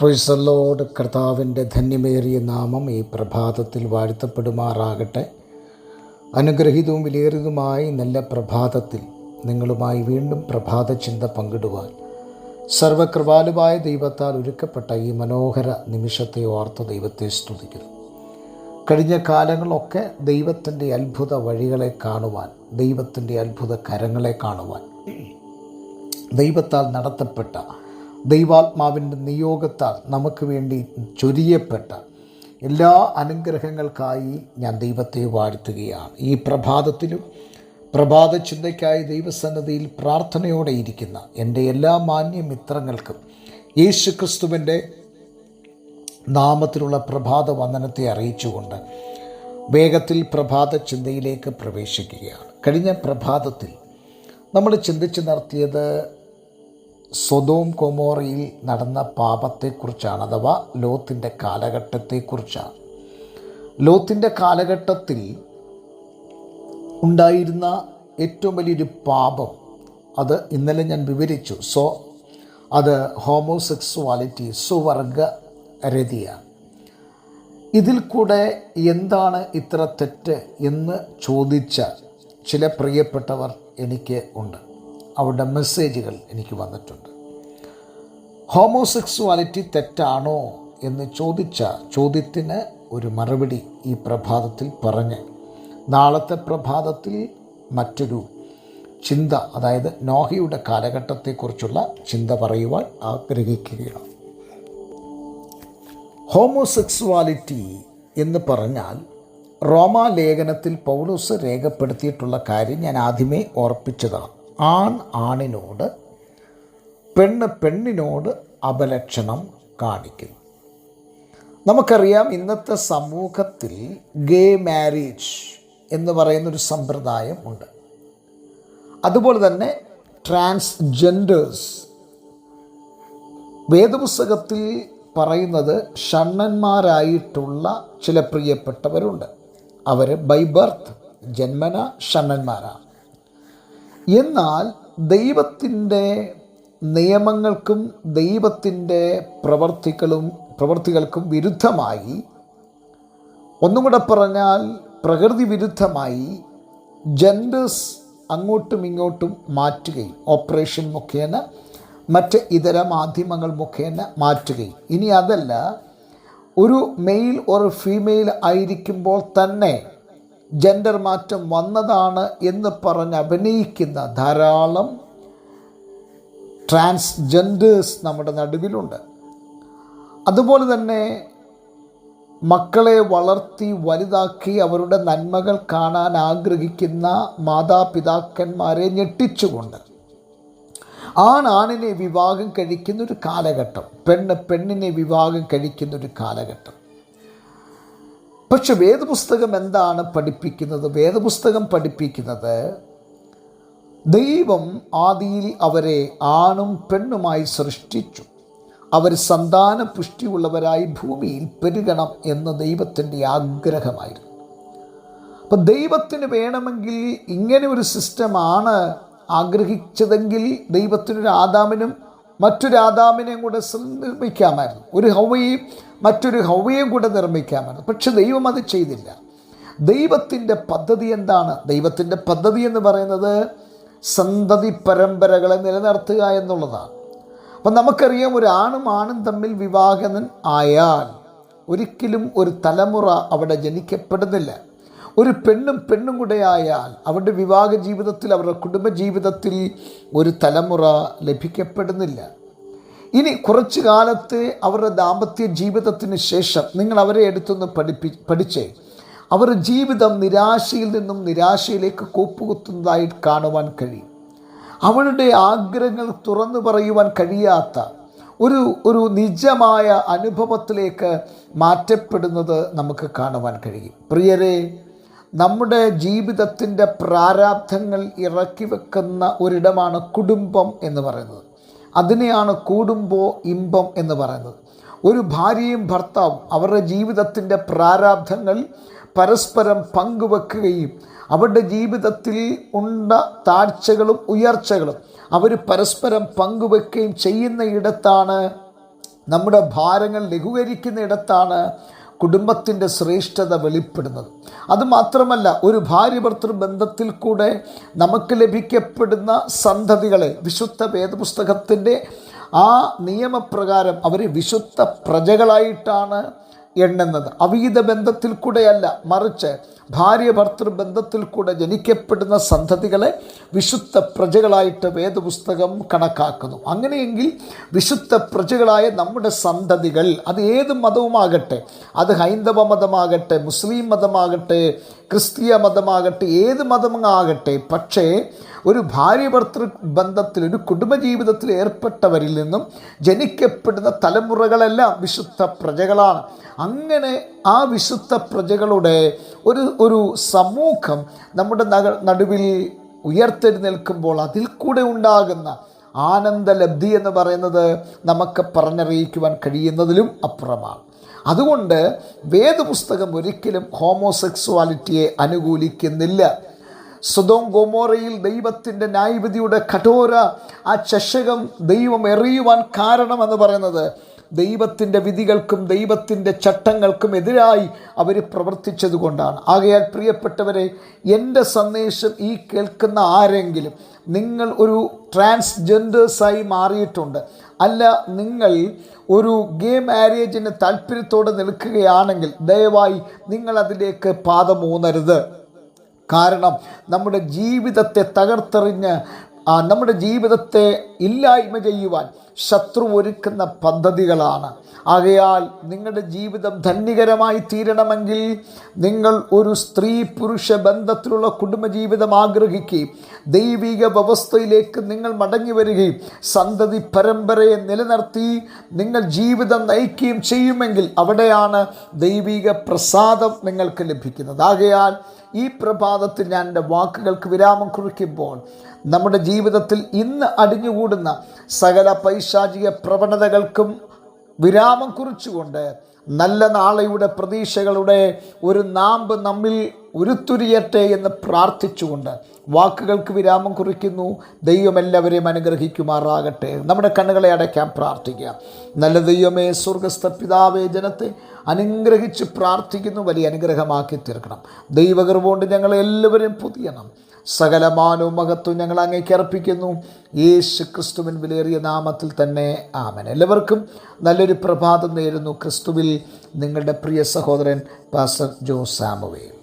പ്രൊയ്സലോട് കർത്താവിന്റെ ധന്യമേറിയ നാമം ഈ പ്രഭാതത്തിൽ വാഴ്ത്തപ്പെടുമാറാകട്ടെ. അനുഗ്രഹീതവും വിലയേറിയതുമായി നല്ല പ്രഭാതത്തിൽ നിങ്ങളുമായി വീണ്ടും പ്രഭാത ചിന്ത പങ്കിടുവാൻ സർവകൃപാലുവായ ദൈവത്താൽ ഒരുക്കപ്പെട്ട ഈ മനോഹര നിമിഷത്തെ ഓർത്ത ദൈവത്തെ സ്തുതിക്കുന്നു. കഴിഞ്ഞ കാലങ്ങളൊക്കെ ദൈവത്തിന്റെ അത്ഭുത വഴികളെ കാണുവാൻ ദൈവത്തിന്റെ അത്ഭുത കരങ്ങളെ കാണുവാൻ ദൈവത്താൽ നടത്തപ്പെട്ട ദൈവാത്മാവിന്റെ നിയോഗത്താൽ നമുക്ക് വേണ്ടി ചൊരിയപ്പെട്ട എല്ലാ അനുഗ്രഹങ്ങൾക്കായി ഞാൻ ദൈവത്തെ വാഴ്ത്തുകയാണ്. ഈ പ്രഭാതത്തിലും പ്രഭാത ചിന്തയ്ക്കായി ദൈവസന്നദ്ധിയിൽ പ്രാർത്ഥനയോടെ ഇരിക്കുന്ന എന്റെ എല്ലാ മാന്യ മിത്രങ്ങൾക്കും യേശു ക്രിസ്തുവിന്റെ നാമത്തിലുള്ള പ്രഭാത വന്ദനത്തെ അറിയിച്ചുകൊണ്ട് വേഗത്തിൽ പ്രഭാത ചിന്തയിലേക്ക് പ്രവേശിക്കുകയാണ്. കഴിഞ്ഞ പ്രഭാതത്തിൽ നമ്മൾ ചിന്തിച്ച് നടത്തിയത് സ്വതോം കൊമോറയിൽ നടന്ന പാപത്തെക്കുറിച്ചാണ് അഥവാ ലോത്തിന്റെ കാലഘട്ടത്തെക്കുറിച്ചാണ്. ലോത്തിന്റെ കാലഘട്ടത്തിൽ ഉണ്ടായിരുന്ന ഏറ്റവും വലിയൊരു പാപം അത് ഇന്നലെ ഞാൻ വിവരിച്ചു. സോ അത് ഹോമോസെക്സുവാലിറ്റി സുവർഗ രതിയാണ്. ഇതിൽ കൂടെ എന്താണ് ഇത്ര തെറ്റ് എന്ന് ചോദിച്ച ചില പ്രിയപ്പെട്ടവർ എനിക്ക് ഉണ്ട്. അവരുടെ മെസ്സേജുകൾ എനിക്ക് വന്നിട്ടുണ്ട്. ഹോമോസെക്സുവാലിറ്റി തെറ്റാണോ എന്ന് ചോദിച്ച ചോദ്യത്തിന് ഒരു മറുപടി ഈ പ്രഭാതത്തിൽ പറഞ്ഞ് നാളത്തെ പ്രഭാതത്തിൽ മറ്റൊരു ചിന്ത അതായത് നോഹയുടെ കാലഘട്ടത്തെക്കുറിച്ചുള്ള ചിന്ത പറയുവാൻ ആഗ്രഹിക്കുകയാണ്. ഹോമോസെക്സുവാലിറ്റി എന്ന് പറഞ്ഞാൽ റോമാലേഖനത്തിൽ പൗലോസ് രേഖപ്പെടുത്തിയിട്ടുള്ള കാര്യം ഞാൻ ആദ്യമേ ഓർപ്പിച്ചതാണ്. ആൺ ആണിനോട് പെണ്ണ് പെണ്ണിനോട് അപലക്ഷണം കാണിക്കുന്നു നമുക്കറിയാം ഇന്നത്തെ സമൂഹത്തിൽ ഗേ മാരേജ് എന്ന് പറയുന്നൊരു സമ്പ്രദായം ഉണ്ട്. അതുപോലെ തന്നെ ട്രാൻസ്ജെൻഡേഴ്സ്. വേദപുസ്തകത്തിൽ പറയുന്നത് ഷണ്ണന്മാരായിട്ടുള്ള ചില പ്രിയപ്പെട്ടവരുണ്ട്. അവർ ബൈ ബർത്ത് ജന്മന ഷണ്ണന്മാരാണ്. എന്നാൽ ദൈവത്തിന്റെ നിയമങ്ങൾക്കും ദൈവത്തിന്റെ പ്രവർത്തികളും പ്രവർത്തികൾക്കും വിരുദ്ധമായി ഒന്നും കൂടെ പറഞ്ഞാൽ പ്രകൃതി വിരുദ്ധമായി ജെൻഡേഴ്സ് അങ്ങോട്ടും ഇങ്ങോട്ടും മാറ്റുകയും ഓപ്പറേഷൻ മുഖേന മറ്റ് ഇതര മാധ്യമങ്ങൾ മുഖേന മാറ്റുകയും. ഇനി അതല്ല ഒരു മെയിൽ ഒരു ഫീമെയിൽ ആയിരിക്കുമ്പോൾ തന്നെ ജെൻഡർ മാറ്റം വന്നതാണ് എന്ന് പറഞ്ഞ് അഭിനയിക്കുന്ന ധാരാളം ട്രാൻസ്ജെൻഡേഴ്സ് നമ്മുടെ നടുവിലുണ്ട്. അതുപോലെ തന്നെ മക്കളെ വളർത്തി വലുതാക്കി അവരുടെ നന്മകൾ കാണാൻ ആഗ്രഹിക്കുന്ന മാതാപിതാക്കന്മാരെ ഞെട്ടിച്ചുകൊണ്ട് ആണാണിനെ വിവാഹം കഴിക്കുന്നൊരു കാലഘട്ടം. പെണ്ണ് പെണ്ണിനെ വിവാഹം കഴിക്കുന്നൊരു കാലഘട്ടം. പക്ഷെ വേദപുസ്തകം എന്താണ് പഠിപ്പിക്കുന്നത്? വേദപുസ്തകം പഠിപ്പിക്കുന്നത് ദൈവം ആദിയിൽ അവരെ ആണും പെണ്ണുമായി സൃഷ്ടിച്ചു. അവർ സന്താന പുഷ്ടിയുള്ളവരായി ഭൂമിയിൽ പെരുകണം എന്ന് ദൈവത്തിന്റെ ആഗ്രഹമായിരുന്നു. അപ്പം ദൈവത്തിന് വേണമെങ്കിൽ ഇങ്ങനെ ഒരു സിസ്റ്റമാണ് ആഗ്രഹിച്ചതെങ്കിൽ ദൈവത്തിനൊരു ആദാമിനും മറ്റൊരു ആദാമിനെയും കൂടെ നിർമ്മിക്കാമായിരുന്നു. ഒരു ഹൗവയും മറ്റൊരു ഹൗവയും കൂടെ നിർമ്മിക്കാമെന്ന്. പക്ഷെ ദൈവം അത് ചെയ്തില്ല. ദൈവത്തിന്റെ പദ്ധതി എന്താണ്? ദൈവത്തിന്റെ പദ്ധതി എന്ന് പറയുന്നത് സന്തതി പരമ്പരകളെ നിലനിർത്തുക എന്നുള്ളതാണ്. അപ്പം നമുക്കറിയാം ഒരു ആണും ആണും തമ്മിൽ വിവാഹനൻ ആയാൽ ഒരിക്കലും ഒരു തലമുറ അവിടെ ജനിക്കപ്പെടുന്നില്ല. ഒരു പെണ്ണും പെണ്ണും കൂടെ ആയാൽ അവരുടെ വിവാഹ ജീവിതത്തിൽ അവരുടെ കുടുംബ ജീവിതത്തിൽ ഒരു തലമുറ ലഭിക്കപ്പെടുന്നില്ല. ഇനി കുറച്ചു കാലത്ത് അവരുടെ ദാമ്പത്യ ജീവിതത്തിന് ശേഷം നിങ്ങൾ അവരെ എടുത്തൊന്ന് പഠിപ്പി പഠിച്ചേ. അവർ ജീവിതം നിരാശയിൽ നിന്നും നിരാശയിലേക്ക് കൂപ്പുകുത്തുന്നതായി കാണുവാൻ കഴിയും. അവളുടെ ആഗ്രഹങ്ങൾ തുറന്നു പറയുവാൻ കഴിയാത്ത ഒരു ഒരു നിജമായ അനുഭവത്തിലേക്ക് മാറ്റപ്പെടുന്നത് നമുക്ക് കാണുവാൻ കഴിയും. പ്രിയരെ നമ്മുടെ ജീവിതത്തിന്റെ പ്രാരാബ്ധങ്ങൾ ഇറക്കി വെക്കുന്ന ഒരിടമാണ് കുടുംബം എന്ന് പറയുന്നത്. അതിനെയാണ് കൂടുമ്പോൾ ഇമ്പം എന്ന് പറയുന്നത്. ഒരു ഭാര്യയും ഭർത്താവും അവരുടെ ജീവിതത്തിന്റെ പ്രാരാബ്ധങ്ങൾ പരസ്പരം പങ്കുവെക്കുകയും അവരുടെ ജീവിതത്തിൽ ഉണ്ട താഴ്ചകളും ഉയർച്ചകളും അവർ പരസ്പരം പങ്കുവെക്കുകയും ചെയ്യുന്ന ഇടത്താണ് നമ്മുടെ ഭാരങ്ങൾ ലഘൂകരിക്കുന്നിടത്താണ് കുടുംബത്തിന്റെ ശ്രേഷ്ഠത വെളിപ്പെടുന്നത്. അതുമാത്രമല്ല ഒരു ഭാര്യ ഭർത്തൃ ബന്ധത്തിൽ കൂടെ നമുക്ക് ലഭിക്കപ്പെടുന്ന സന്തതികളെ വിശുദ്ധ വേദപുസ്തകത്തിന്റെ ആ നിയമപ്രകാരം അവർ വിശുദ്ധ പ്രജകളായിട്ടാണ് എണ്ണുന്നത്. അവീത ബന്ധത്തിൽ കൂടെയല്ല മറിച്ച് ഭാര്യ ഭർത്തൃ ബന്ധത്തിൽ കൂടെ ജനിക്കപ്പെടുന്ന സന്തതികളെ വിശുദ്ധ പ്രജകളായിട്ട് വേദപുസ്തകം കണക്കാക്കുന്നു. അങ്ങനെയെങ്കിൽ വിശുദ്ധ പ്രജകളായ നമ്മുടെ സന്തതികൾ അത് ഏത് മതവുമാകട്ടെ അത് ഹൈന്ദവ മതമാകട്ടെ മുസ്ലിം മതമാകട്ടെ ക്രിസ്തീയ മതമാകട്ടെ ഏത് മതമാകട്ടെ പക്ഷേ ഒരു ഭാര്യ ഭർത്തൃ ബന്ധത്തിൽ ഒരു കുടുംബജീവിതത്തിൽ ഏർപ്പെട്ടവരിൽ നിന്നും ജനിക്കപ്പെടുന്ന തലമുറകളെല്ലാം വിശുദ്ധ പ്രജകളാണ്. അങ്ങനെ ആ വിശുദ്ധ പ്രജകളുടെ ഒരു ഒരു സമൂഹം നമ്മുടെ നടുവിൽ ഉയർത്തെഴുന്നേൽക്കുമ്പോൾ അതിൽ കൂടെ ഉണ്ടാകുന്ന ആനന്ദലബ്ധി എന്ന് പറയുന്നത് നമുക്ക് പറഞ്ഞറിയിക്കുവാൻ കഴിയുന്നതിലും അപ്പുറമാണ്. അതുകൊണ്ട് വേദപുസ്തകം ഒരിക്കലും ഹോമോസെക്സുവാലിറ്റിയെ അനുകൂലിക്കുന്നില്ല. സുതോം ഗോമോറയിൽ ദൈവത്തിന്റെ ന്യായവിധിയുടെ കഠോര ആ ചഷകം ദൈവം എറിയുവാൻ കാരണമെന്ന് പറയുന്നത് ദൈവത്തിന്റെ വിധികൾക്കും ദൈവത്തിന്റെ ചട്ടങ്ങൾക്കും എതിരായി അവർ പ്രവർത്തിച്ചതുകൊണ്ടാണ് ആകയാൽ പ്രിയപ്പെട്ടവരെ എന്റെ സന്ദേശം ഈ കേൾക്കുന്ന ആരെങ്കിലും നിങ്ങൾ ഒരു ട്രാൻസ്ജെൻഡേഴ്സായി മാറിയിട്ടുണ്ട്. അല്ല നിങ്ങൾ ഒരു ഗേ മാരേജിന് താല്പര്യത്തോടെ നിൽക്കുകയാണെങ്കിൽ ദയവായി നിങ്ങൾ അതിലേക്ക് പാദമൂന്നരുത് കാരണം നമ്മുടെ ജീവിതത്തെ തകർത്തെറിഞ്ഞ് നമ്മുടെ ജീവിതത്തെ ഇല്ലായ്മ ചെയ്യുവാൻ ശത്രു ഒരുക്കുന്ന പദ്ധതികളാണ്. ആകയാൽ നിങ്ങളുടെ ജീവിതം ധന്യകരമായി തീരണമെങ്കിൽ നിങ്ങൾ ഒരു സ്ത്രീ പുരുഷ ബന്ധത്തിലുള്ള കുടുംബജീവിതം ആഗ്രഹിക്കുകയും ദൈവിക വ്യവസ്ഥയിലേക്ക് നിങ്ങൾ മടങ്ങി വരികയും സന്തതി പരമ്പരയെ നിലനിർത്തി നിങ്ങൾ ജീവിതം നയിക്കുകയും ചെയ്യുമെങ്കിൽ അവിടെയാണ് ദൈവിക പ്രസാദം നിങ്ങൾക്ക് ലഭിക്കുന്നത്. ആകയാൽ ഈ പ്രഭാതത്തിൽ ഞാൻ എന്റെ വാക്കുകൾക്ക് വിരാമം കുറിക്കുമ്പോൾ നമ്മുടെ ജീവിതത്തിൽ ഇന്ന് അടിഞ്ഞുകൂടുന്ന സകല പൈശാചിക പ്രവണതകൾക്കും വിരാമം കുറിച്ചുകൊണ്ട് നല്ല നാളെയുടെ പ്രതീക്ഷകളുടെ ഒരു നാമ്പ് നമ്മിൽ ഉരുത്തുരിയട്ടെ എന്ന് പ്രാർത്ഥിച്ചുകൊണ്ട് വാക്കുകൾക്ക് വിരാമം കുറിക്കുന്നു. ദൈവം എല്ലാവരെയും അനുഗ്രഹിക്കുമാറാകട്ടെ. നമ്മുടെ കണ്ണുകളെ അടയ്ക്കാൻ പ്രാർത്ഥിക്കുക. നല്ല ദൈവമേ സ്വർഗസ്ഥ പിതാവേ ജനത്തെ അനുഗ്രഹിച്ച് പ്രാർത്ഥിക്കുന്നു. വലിയ അനുഗ്രഹമാക്കി തീർക്കണം. ദൈവകൃപ ഞങ്ങളെ എല്ലാവരും പുതിയണം. സകലമാനവും മഹത്വം ഞങ്ങൾ അങ്ങേക്ക് അർപ്പിക്കുന്നു. യേശു ക്രിസ്തുവിൻ വിലയേറിയ നാമത്തിൽ തന്നെ ആമൻ. എല്ലാവർക്കും നല്ലൊരു പ്രഭാതം നേരുന്നു. ക്രിസ്തുവിൽ നിങ്ങളുടെ പ്രിയ സഹോദരൻ പാസ്റ്റർ ജോ സാമുവേ